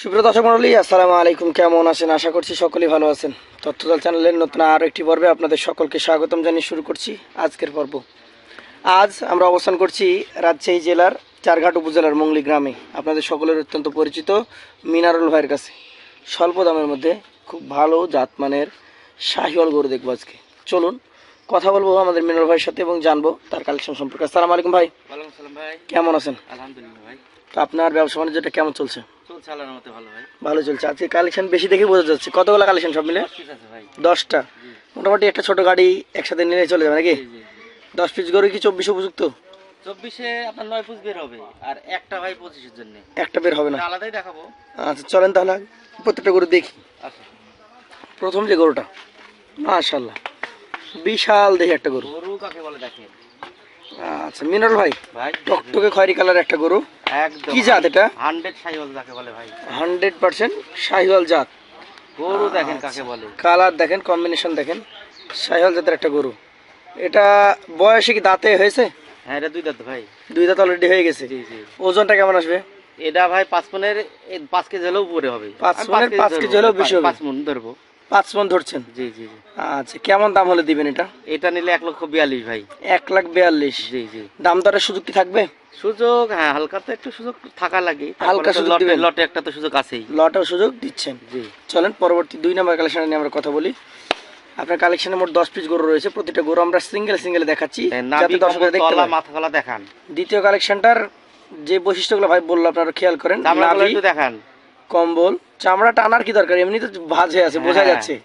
সুপ্রিয় দর্শক মন্ডলী আসসালামু আলাইকুম। কেমন আছেন? আশা করছি সকলেই ভালো আছেন। তথ্যদল চ্যানেলের নতুন আরও একটি পর্বে আপনাদের সকলকে স্বাগতম জানিয়ে শুরু করছি আজকের পর্ব। আজ আমরা অবস্থান করছি রাজশাহী জেলার চারঘাট উপজেলার মংলি গ্রামে। আপনাদের সকলের অত্যন্ত পরিচিত মিনারুল ভাইয়ের কাছে। স্বল্প দামের মধ্যে খুব ভালো জাতমানের শাহিওয়াল গরু দেখব আজকে। চলুন কথা বলব আমাদের মিনারুল ভাইয়ের সাথে এবং জানব তার কালেকশন সম্পর্কে। আসসালামু আলাইকুম ভাই। ভাই। কেমন আছেন? আলহামদুলিল্লাহ ভাই। তো আপনার ব্যবসা বাণিজ্যটা কেমন চলছে? চলছে আল্লাহর মতে ভালো ভাই। ভালো চলছে। আজকে কালেকশন বেশি দেখে বোঝা যাচ্ছে। কতগুলো কালেকশন সব মিলে? ভাই। দশটা? মোটামুটি একটা ছোট গাড়ি একসাথে নিলে চলে যাবে নাকি? দশ পিস গরু কি চব্বিশ উপযুক্ত? চব্বিশে আপনার নয় বের হবে। আর একটা ভাই পঁচিশের জন্য। একটা বের হবে না? আলাদাই দেখাবো। আচ্ছা চলেন তাহলে প্রত্যেকটা গরু দেখি। আচ্ছা। প্রথম যে গরুটা মাশাল্লাহ বিশাল দেখি একটা গরু। গরু কাকে বলে দেখেন? আচ্ছা মিনারুল ভাই ভাই টকটকে খয়েরি কালার একটা গরু। একদম। কি জাত এটা? হান্ড্রেড সাইওয়াল যাকে বলে ভাই। শাহিওয়াল জাত। গরু দেখেন কাকে বলে। কালার দেখেন কম্বিনেশন দেখেন। শাহিওয়াল জাতের একটা গরু। এটা বয়সে কি দাঁতে হয়েছে? হ্যাঁ এটা দুই দাঁত ভাই। দুই দাঁত অলরেডি হয়ে গেছে। ওজনটা কেমন আসবে? এটা ভাই পাঁচ মনের পাঁচ কেজি হলেও উপরে হবে। পাঁচ মনের পাঁচ কেজি হলেও বেশি হবে। পাঁচ মন ধরবো। পাঁচ মন ধরছেন? জি জি আচ্ছা কেমন দাম হলে দিবেন এটা? এটা নিলে এক লক্ষ বিয়াল্লিশ ভাই। এক লাখ বিয়াল্লিশ। জি জি। দাম দরের সুযোগ কি থাকবে? সুযোগ হ্যাঁ হালকা তো একটু সুযোগ থাকা লাগে। হালকা সুযোগ দিবেন? লটে একটা তো সুযোগ আছেই। লটেও সুযোগ দিচ্ছেন। জি। চলেন পরবর্তী দুই নম্বর কালেকশন নিয়ে আমরা কথা বলি। আপনার কালেকশনে মোট দশ পিস গরু রয়েছে প্রতিটা গরু আমরা সিঙ্গেল সিঙ্গেল দেখাচ্ছি। গলা দেখান। দ্বিতীয় কালেকশনটার যে বৈশিষ্ট্যগুলো ভাই বলল আপনারা খেয়াল করেন দেখান। কম্বল চামড়া টানার কি দরকার? এমনি তো ভাজ আছে বোঝা হ্যাঁ। যাচ্ছে।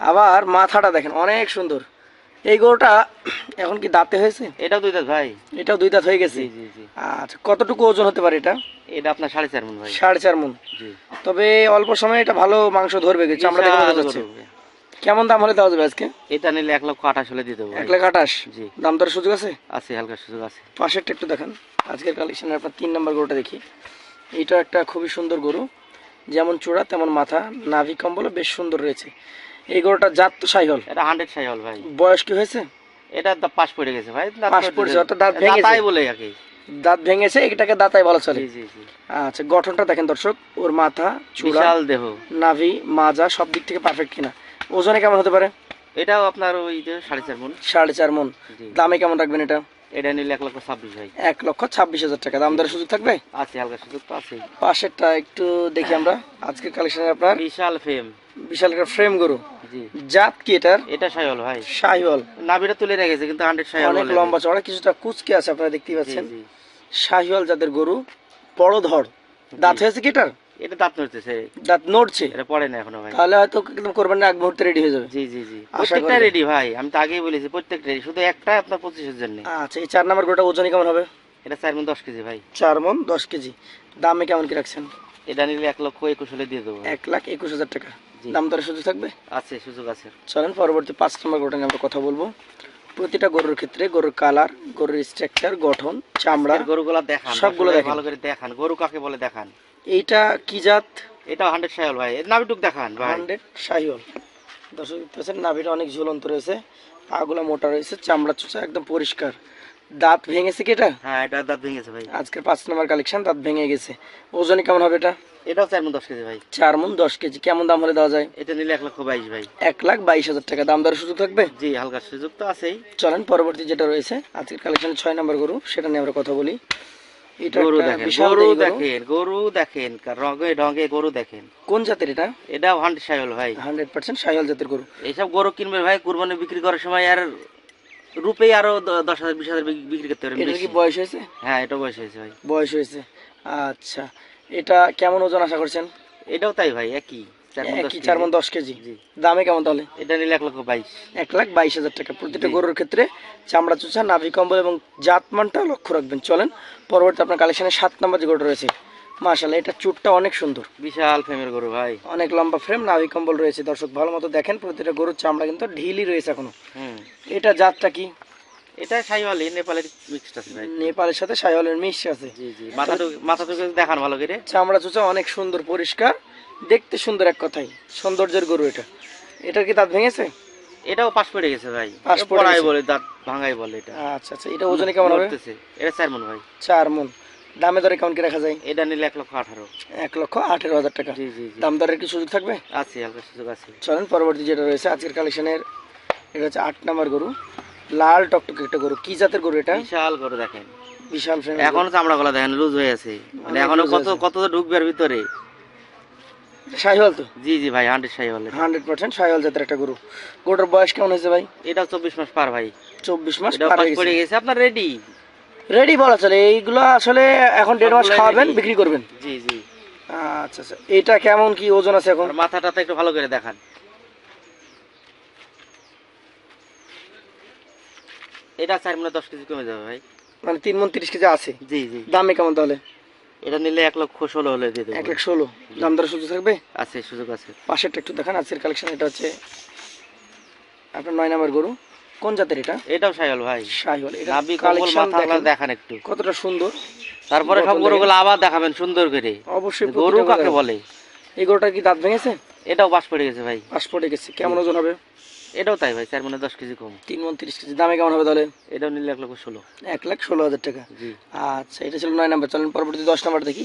আবার মাথাটা দেখেন অনেক সুন্দর। এই গরুটা এখন কি দাঁতে হয়েছে? এটাও দুই দাঁত ভাই। এটাও দুই দাঁত হয়ে গেছে? আচ্ছা কতটুকু ওজন হতে পারে এটা? এটা আপনার সাড়ে চার মন ভাই। সাড়ে চার মন। তবে অল্প সময়ে এটা ভালো মাংস ধরবে আমরা দেখে বোঝা যাচ্ছে। কেমন দাম হলে দেওয়া যাবে আজকে? এটা নিলে এক লক্ষ আঠাশ হলে দিতে দেবো এক। লাখ আঠাশ? জি। দাম দরের সুযোগ আছে? আছে হালকা সুযোগ আছে। পাশেরটা একটু দেখান। আজকের কালেকশনের আপনার তিন নম্বর গরুটা দেখি। এটা একটা খুবই সুন্দর গরু। যেমন চূড়া তেমন মাথা নাভি কম্বল বেশ সুন্দর রয়েছে। এই গরুটা জাত তো সাইহল? এটা হান্ড্রেড সাই হল ভাই। বয়স কি হয়েছে? এটা দাঁত পাশ পড়ে গেছে ভাই। পাশ পড়ে পড়েছে, অর্থাৎ দাঁত ভেঙে। দাঁতাই বলে আগে দাঁত ভেঙেছে এটাকে দাঁতাই বলা চলে। জি জি জি। আচ্ছা গঠনটা দেখেন দর্শক ওর মাথা চূড়া দেহ। নাভি মাজা সব দিক থেকে পারফেক্ট কিনা। ওজনে কেমন হতে পারে? এটাও আপনার ওই যে সাড়ে চার মন। সাড়ে চার মন। দামে কেমন রাখবেন এটা? এটা নিলে এক লক্ষ ছাব্বিশ ভাই। এক লক্ষ ছাব্বিশ হাজার টাকা। দাম দরের সুযোগ থাকবে? আছে হালকা সুযোগ তো আছেই পাশেরটা একটু দেখি আমরা। আজকের কালেকশনে আপনার? বিশাল ফেম বিশাল একটা ফ্রেম গরু। জাত কি এটার? এটা সাইহল ভাই। শাহিওয়াল নাভিটা তুলে রেখেছে কিন্তু হান্ড্রেড সাইহল অনেক লম্বা চড়া কিছুটা কুচকে আছে আপনারা দেখতেই পাচ্ছেন। শাহিওয়াল জাতের গরু বড় ধর দাঁত হয়েছে কি এটার? এটা দাঁত নড়তেছে। দাঁত নড়ছে? এটা পড়ে না এখনও ভাই। তাহলে হয়তো একদম মুহূর্তে রেডি হয়ে যাবে। জি জি জি। প্রত্যেকটা রেডি ভাই। আমি তো আগেই বলেছি প্রত্যেকটা রেডি শুধু একটা আপনার পঁচিশের জন্য। আচ্ছা এই চার নম্বর গরুটা ওজনই কেমন হবে? এটা চার মন দশ কেজি ভাই। চার মন দশ কেজি। দামে কেমন কি রাখছেন? এটা নিলে এক লক্ষ একুশ হলে দিয়ে দেবো। এক লাখ একুশ হাজার টাকা। দাম দরের সুযোগ থাকবে? আছে সুযোগ আছে। চলেন পরবর্তী পাঁচ নম্বর গরুটা নিয়ে আমরা কথা বলব। প্রতিটা গরুর ক্ষেত্রে গরুর কালার গরুর স্ট্রাকচার গঠন চামড়া গরুগুলা দেখান সবগুলো ভালো করে দেখান। গরু কাকে বলে দেখান? এইটা কি জাত? এটা হান্ড্রেড সাইহল ভাই। এর নাভিটুক দেখান ভাই। হান্ড্রেড সাইল দর্শক দেখতে পাচ্ছেন নাভিটা অনেক ঝুলন্ত রয়েছে। পাগুলো মোটা রয়েছে চামড়া চোচা একদম পরিষ্কার। দাঁত ভেঙেছে কি এটা? হ্যাঁ এটা দাঁত ভেঙেছে ভাই। আজকের পাঁচ নম্বর কালেকশন দাঁত ভেঙে গেছে। ওজনে কেমন হবে এটা? এটাও চার মন দশ কেজি ভাই। চার মন দশ কেজি। কেমন দাম হলে দেওয়া যায়? এটা নিলে এক লক্ষ বাইশ ভাই। এক লাখ বাইশ হাজার টাকা। দাম দরের সুযোগ থাকবে? জি হালকা সুযোগ তো আছেই। চলেন পরবর্তী যেটা রয়েছে আজকের কালেকশন ছয় নম্বর গরু সেটা নিয়ে আমরা কথা বলি। গরু দেখেন গরু দেখেন গরু দেখেন কার রঙে গরু দেখেন। কোন জাতের এটা? এটাও হান্ড্রেড সাইহল ভাই। হান্ড্রেড পার্সেন্ট শাহিওয়াল জাতের গরু। এইসব গরু কিনবে ভাই কুরবানি বিক্রি করার সময় আর রূপেই আরও দশ হাজার বিশ হাজার বিক্রি করতে কি বয়স হয়েছে? হ্যাঁ এটা বয়স হয়েছে ভাই। বয়স হয়েছে। আচ্ছা এটা কেমন ওজন আশা করছেন? এটাও তাই ভাই একই। চার দশ কেজি। মন দশ কেজি। দামে কেমন তাহলে? এটা নিলে এক লক্ষ বাইশ। এক লাখ বাইশ হাজার টাকা। প্রতিটা গরুর ক্ষেত্রে চামড়া চুচা নাভি কম্বল এবং জাতমানটা লক্ষ্য রাখবেন। চলেন পরবর্তী আপনার কালেকশনে সাত নম্বর যে গরুটা রয়েছে মাশাল্লাহ এটা চুটটা অনেক সুন্দর। বিশাল ফেমের গরু ভাই। অনেক লম্বা ফ্রেম নাভি কম্বল রয়েছে। দর্শক ভালো মতো দেখেন প্রতিটা গরুর চামড়া কিন্তু ঢিলি রয়েছে এখনও। এটা জাতটা কি? এটা নেপালের মিক্সড আছে ভাই। নেপালের সাথে সাইওয়ালের মিশ আছে। জি জি। মাথা মাথা দেখান ভালো করে। চামড়া চুচা অনেক সুন্দর পরিষ্কার। দেখতে সুন্দর এক কথাই সৌন্দর্যের গরু এটা। এটার কি দাঁত ভেঙেছে? এটাও পাশ পড়ে গেছে ভাই। পাশ পড়াই বলে দাঁত ভাঙাই বলে এটা। আচ্ছা আচ্ছা এটা ওজনে কেমন হবে? এটা চার মন ভাই। চার মন। দামে দরে কেমন কি রাখা যায়? এটা নিলে এক লক্ষ আঠারো। এক লক্ষ আঠেরো হাজার টাকা। জি জি দাম দরের কি সুযোগ থাকবে? আছে হালকা সুযোগ আছে। চলেন পরবর্তী যেটা রয়েছে আজকের কালেকশনের এটা হচ্ছে আট নাম্বার গরু। লাল টকটকে একটা গরু। কি জাতের গরু এটা? বিশাল করে দেখেন। বিশাল এখনও চামড়া গলা দেখেন লুজ হয়ে আছে। মানে এখনও কত কত ঢুকবে ভিতরে? শাহিওয়াল তো? জি জি ভাই হান্ড্রেড বলে হান্ড্রেড পার্সেন্ট শাহিওয়াল জাতের একটা গরু। গরুটার বয়স কেমন হয়েছে ভাই? এটাও চব্বিশ মাস পার ভাই। চব্বিশ মাস পার হয়ে গেছে। আপনার রেডি রেডি বলা চলে। এইগুলো আসলে এখন দেড় মাস খাওয়াবেন বিক্রি করবেন। জি জি। আচ্ছা আচ্ছা। এটা কেমন কি ওজন আছে এখন? আর মাথাটা একটু ভালো করে দেখান। এটা চার মানে দশ কেজি কমে যাবে ভাই। মানে তিন মন তিরিশ কেজি আছে। জি জি। দামে কেমন তাহলে? এটা নিলে এক লক্ষ ষোলো হলে দিয়ে দেবো। এক লাখ ষোলো। দাম দরে সুযোগ থাকবে? আছে সুযোগ আছে। পাশেরটা একটু দেখান আজকের কালেকশন এটা হচ্ছে আপনার নয় নাম্বার গরু। কোন জাতের এটা? এটাও সাইল ভাই। শাহিওয়াল এটা নাবি কম্বল কালেকশন মাথা দেখান। একটু। কতটা সুন্দর। তারপরে সব গরুগুলো আবার দেখাবেন সুন্দর করে। অবশ্যই গরু কাকে বলে? এই গরুটার কি দাঁত ভেঙেছে? এটাও বাস পড়ে গেছে ভাই। পাসপোর্টে গেছে। কেমন ওজন হবে? এটাও তাই ভাই চার মানে দশ কেজি কম। তিন মন তিরিশ কেজি। দামে কেমন হবে তাহলে? এটাও নিলে এক লক্ষ ষোলো। এক লাখ ষোলো হাজার টাকা। জি। আচ্ছা এটা ছিল নয় নাম্বার। চলেন পরবর্তী দশ নাম্বার দেখি।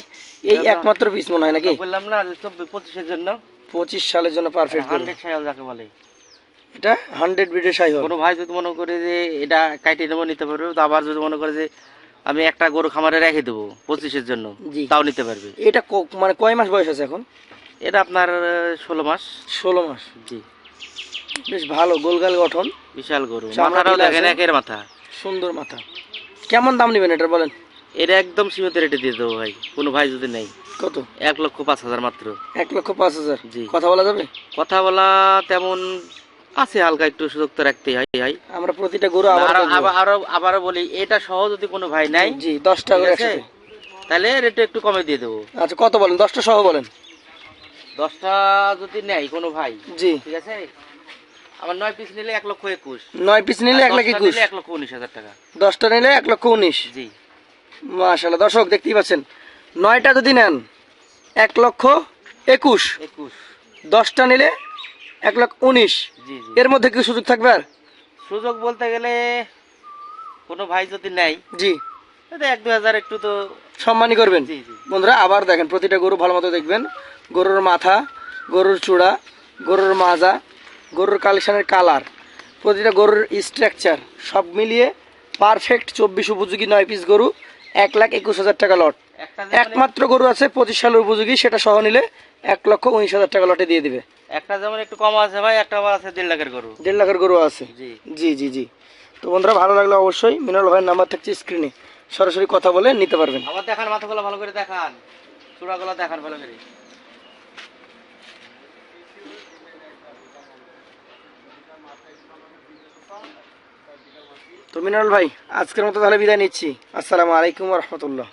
এই একমাত্র পিস মনে হয় নাকি? বললাম না চব্বিশ পঁচিশের জন্য। পঁচিশ সালের জন্য পারফেক্ট হান্ড্রেড সাইল যাকে বলে। এটা হান্ড্রেড ব্রিডের শাহিওয়াল কোনো ভাই যদি মনে করে যে এটা কাইটে নেব নিতে পারবে। তো আবার যদি মনে করে যে আমি একটা গরু খামারে রেখে দেবো পঁচিশের জন্য জি। তাও নিতে পারবে। এটা মানে কয় মাস বয়স আছে এখন? এটা আপনার ষোলো মাস। ষোলো মাস। জি। বেশ ভালো গোলগাল গঠন। বিশাল গরু। মাথাটাও দেখেন। একের মাথা। সুন্দর মাথা। কেমন দাম নেবেন এটা বলেন? এটা একদম সীমিত রেটে দিয়ে দেবো ভাই। কোনো ভাই যদি নেই। কত? এক লক্ষ পাঁচ হাজার মাত্র। এক লক্ষ পাঁচ হাজার। জি। কথা বলা যাবে? কথা বলা তেমন আছে হালকা একটু সুযোগ তো রাখতেই হয় ভাই। আমরা প্রতিটা গরু আবার আবারও বলি এটা সহ যদি কোনো ভাই নাই জি দশটা করে আছে? তাহলে রেটে একটু কমে দিয়ে দেবো। আচ্ছা কত বলেন? দশটা সহ বলেন। দশটা যদি নেয় কোনো ভাই জি। ঠিক আছে? আমার নয় পিস নিলে এক লক্ষ একুশ। নয় পিস নিলে এক লাখ একুশ। এক লক্ষ উনিশ হাজার টাকা। দশটা নিলে এক লক্ষ উনিশ। জি। মাশাল্লাহ দর্শক দেখতেই পাচ্ছেন নয়টা যদি নেন এক লক্ষ একুশ। একুশ। দশটা নিলে এক লক্ষ উনিশ। এর মধ্যে কি সুযোগ থাকবে আর? সুযোগ বলতে গেলে কোনো ভাই যদি নেয় জি। এক দু হাজার একটু তো সম্মানই করবেন। জি জি। বন্ধুরা আবার দেখেন প্রতিটা গরু ভালো মতো দেখবেন। গরুর মাথা গরুর চূড়া গরুর মাজা গরুর কালেকশনের কালার প্রতিটা গরুর স্ট্রাকচার সব মিলিয়ে পারফেক্ট চব্বিশ উপযোগী নয় পিস গরু এক লাখ একুশ হাজার টাকা লট একটা যেমন- একমাত্র গরু আছে পঁচিশ সালের উপযোগী সেটা সহ নিলে এক লক্ষ উনিশ হাজার টাকা লটে দিয়ে দিবে। একটা যেমন একটু কম আছে ভাই একটা আবার আছে দেড় লাখের গরু। দেড় লাখের গরু আছে। জি। জি জি জি। তো বন্ধুরা ভালো লাগলে অবশ্যই মিনাল ভাইয়ের নাম্বার থাকছে স্ক্রিনে সরাসরি কথা বলে নিতে পারবেন। আবার দেখান মাথাগুলো ভালো করে দেখান। চূড়াগুলো দেখান ভালো করে। তো মিনাল ভাই আজকের মতো তাহলে বিদায় নিচ্ছি। আসসালামু আলাইকুম রহমতুল্লাহ।